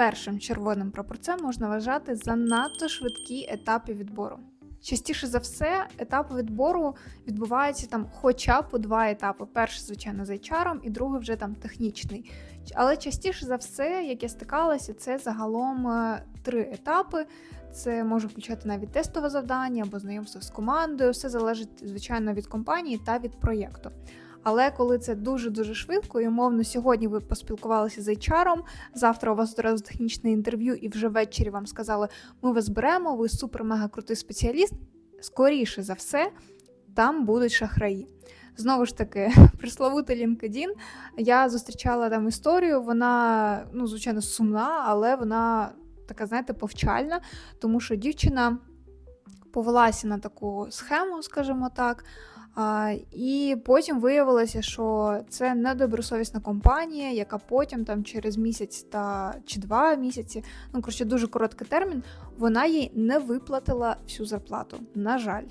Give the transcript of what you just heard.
першим червоним прапорцем можна вважати занадто швидкі етапи відбору. Частіше за все, етапи відбору відбуваються там хоча б по два етапи. Перший, звичайно, з HR, і другий вже там технічний. Але частіше за все, як я стикалася, це загалом е, три етапи. Це може включати навіть тестове завдання або знайомство з командою. Все залежить, звичайно, від компанії та від проєкту. Але коли це дуже-дуже швидко, і умовно, сьогодні ви поспілкувалися з HR, завтра у вас одразу технічне інтерв'ю, і вже ввечері вам сказали, ми вас беремо, ви супер-мега крутий спеціаліст. Скоріше за все, там будуть шахраї. Знову ж таки, присловутий LinkedIn, я зустрічала там історію, вона, ну, звичайно, сумна, але вона така, знаєте, повчальна, тому що дівчина повелася на таку схему, скажімо так. А, і потім виявилося, що це недобросовісна компанія, яка потім там через місяць та чи два місяці, ну коротше, дуже короткий термін, вона їй не виплатила всю зарплату. На жаль.